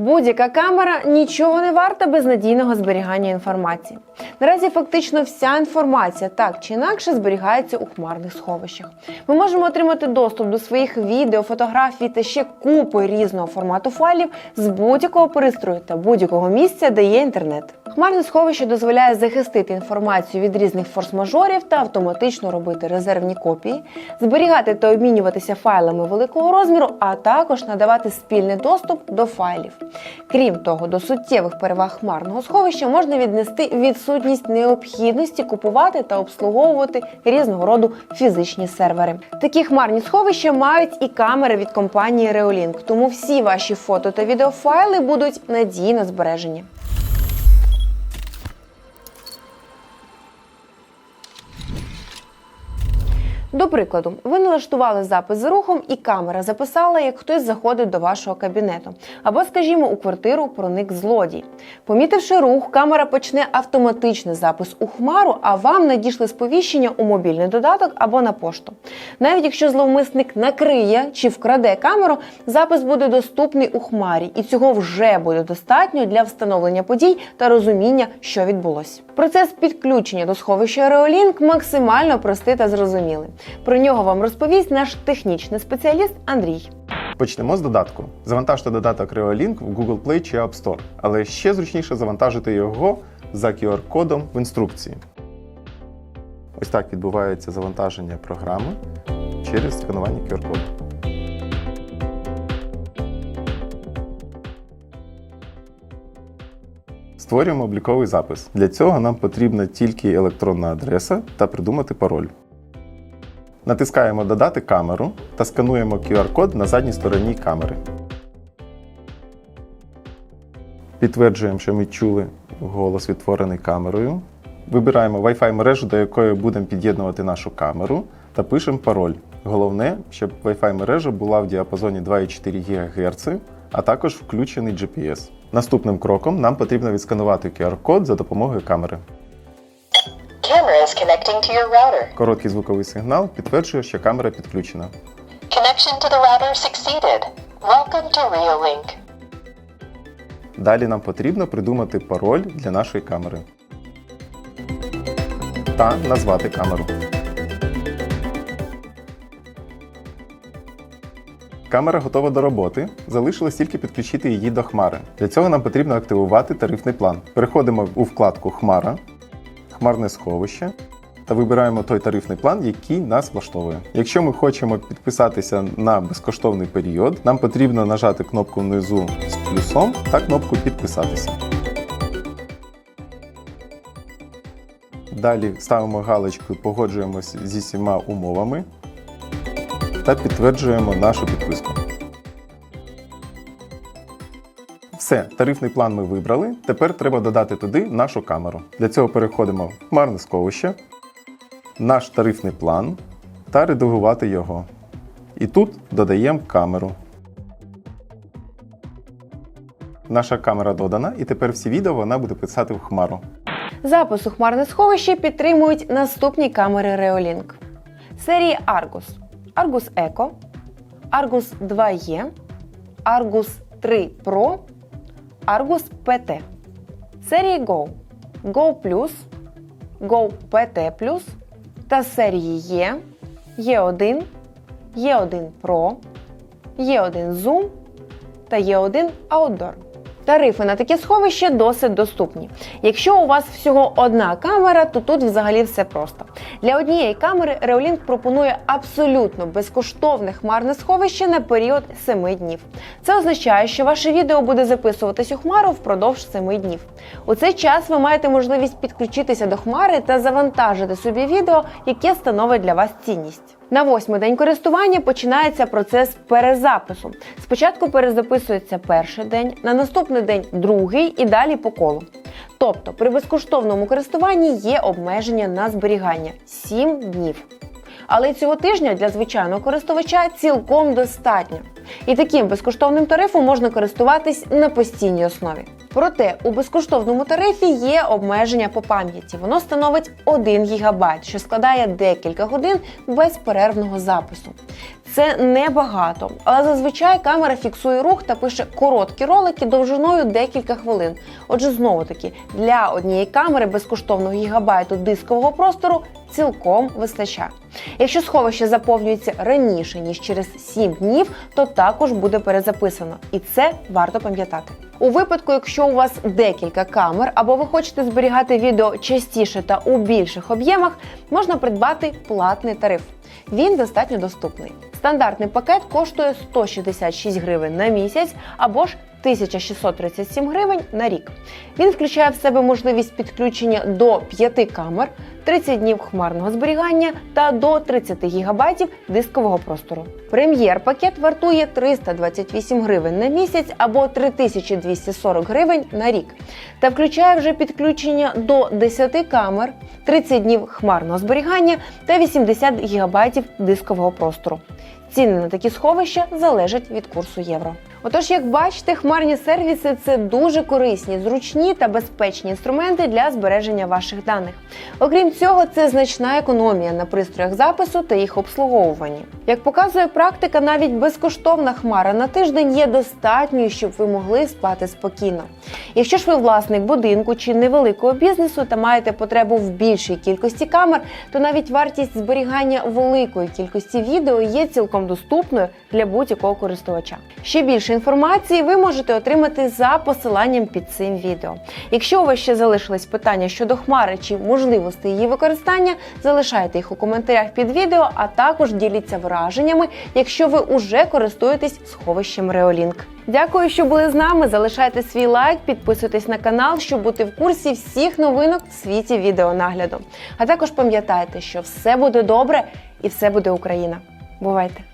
Будь-яка камера нічого не варта без надійного зберігання інформації. Наразі фактично вся інформація так чи інакше зберігається у хмарних сховищах. Ми можемо отримати доступ до своїх відео, фотографій та ще купи різного формату файлів з будь-якого пристрою та будь-якого місця, де є інтернет. Хмарне сховище дозволяє захистити інформацію від різних форс-мажорів та автоматично робити резервні копії, зберігати та обмінюватися файлами великого розміру, а також надавати спільний доступ до файлів. Крім того, до суттєвих переваг хмарного сховища можна віднести відсутність необхідності купувати та обслуговувати різного роду фізичні сервери. Такі хмарні сховища мають і камери від компанії Reolink, тому всі ваші фото та відеофайли будуть надійно збережені. До прикладу, ви налаштували запис за рухом, і камера записала, як хтось заходить до вашого кабінету. Або, скажімо, у квартиру проник злодій. Помітивши рух, камера почне автоматичний запис у хмару, а вам надійшли сповіщення у мобільний додаток або на пошту. Навіть якщо зловмисник накриє чи вкраде камеру, запис буде доступний у хмарі, і цього вже буде достатньо для встановлення подій та розуміння, що відбулось. Процес підключення до сховища Reolink максимально простий та зрозумілий. Про нього вам розповість наш технічний спеціаліст Андрій. Почнемо з додатку. Завантажте додаток Reolink в Google Play чи App Store, але ще зручніше завантажити його за QR-кодом в інструкції. Ось так відбувається завантаження програми через сканування QR-коду. Створюємо обліковий запис. Для цього нам потрібна тільки електронна адреса та придумати пароль. Натискаємо Додати камеру та скануємо QR-код на задній стороні камери. Підтверджуємо, що ми чули голос відтворений камерою. Вибираємо Wi-Fi мережу, до якої будемо під'єднувати нашу камеру, та пишемо пароль. Головне, щоб Wi-Fi мережа була в діапазоні 2,4 ГГц, а також включений GPS. Наступним кроком нам потрібно відсканувати QR-код за допомогою камери. Camera is connecting to your router. Короткий звуковий сигнал підтверджує, що камера підключена. Connection to the router succeeded. Welcome to Reolink. Далі нам потрібно придумати пароль для нашої камери та назвати камеру. Камера готова до роботи. Залишилось тільки підключити її до хмари. Для цього нам потрібно активувати тарифний план. Переходимо у вкладку Хмара, Хмарне сховище та вибираємо той тарифний план, який нас влаштовує. Якщо ми хочемо підписатися на безкоштовний період, нам потрібно нажати кнопку внизу з плюсом та кнопку Підписатися. Далі ставимо галочку Погоджуємося зі всіма умовами та підтверджуємо нашу підписку. Все, тарифний план ми вибрали. Тепер треба додати туди нашу камеру. Для цього переходимо в хмарне сховище, наш тарифний план та редагувати його. І тут додаємо камеру. Наша камера додана, і тепер всі відео вона буде писати в хмару. Запис у хмарне сховище підтримують наступні камери Reolink. Серії Argus, Argus Eco, Argus 2E, Argus 3 Pro, Argus PT. Серії Go, Go Plus, Go PT Plus та серії E, E1, E1 Pro, E1 Zoom та Є1 Outdoor. Тарифи на такі сховища досить доступні. Якщо у вас всього одна камера, то тут взагалі все просто. Для однієї камери Reolink пропонує абсолютно безкоштовне хмарне сховище на період 7 днів. Це означає, що ваше відео буде записуватись у хмару впродовж 7 днів. У цей час ви маєте можливість підключитися до хмари та завантажити собі відео, яке становить для вас цінність. На восьмий день користування починається процес перезапису. Спочатку перезаписується перший день, на наступний день другий і далі по колу. Тобто при безкоштовному користуванні є обмеження на зберігання 7 днів. Але цього тижня для звичайного користувача цілком достатньо. І таким безкоштовним тарифом можна користуватись на постійній основі. Проте у безкоштовному тарифі є обмеження по пам'яті. Воно становить 1 ГБ, що складає декілька годин безперервного запису. Це небагато, але зазвичай камера фіксує рух та пише короткі ролики довжиною декілька хвилин. Отже, знову таки, для однієї камери безкоштовного гігабайту дискового простору цілком вистачає. Якщо сховище заповнюється раніше ніж через 7 днів, то також буде перезаписано, і це варто пам'ятати. У випадку, якщо у вас декілька камер або ви хочете зберігати відео частіше та у більших об'ємах, можна придбати платний тариф. Він достатньо доступний. Стандартний пакет коштує 166 гривень на місяць або ж 1637 гривень на рік. Він включає в себе можливість підключення до 5 камер, 30 днів хмарного зберігання та до 30 гігабайтів дискового простору. Прем'єр пакет вартує 328 гривень на місяць або 3240 гривень на рік та включає вже підключення до 10 камер, 30 днів хмарного зберігання та 80 гігабайтів дискового простору. Ціни на такі сховища залежать від курсу євро. Отож, як бачите, хмарні сервіси це дуже корисні, зручні та безпечні інструменти для збереження ваших даних. Окрім цього, це значна економія на пристроях запису та їх обслуговуванні. Як показує практика, навіть безкоштовна хмара на тиждень є достатньою, щоб ви могли спати спокійно. Якщо ж ви власник будинку чи невеликого бізнесу та маєте потребу в більшій кількості камер, то навіть вартість зберігання великої кількості відео є цілком доступною для будь-якого користувача. Ще більше інформації ви можете отримати за посиланням під цим відео. Якщо у вас ще залишились питання щодо хмари чи можливості її використання, залишайте їх у коментарях під відео, а також діліться враженнями, якщо ви уже користуєтесь сховищем Reolink. Дякую, що були з нами. Залишайте свій лайк, підписуйтесь на канал, щоб бути в курсі всіх новинок в світі відеонагляду. А також пам'ятайте, що все буде добре і все буде Україна. Бувайте!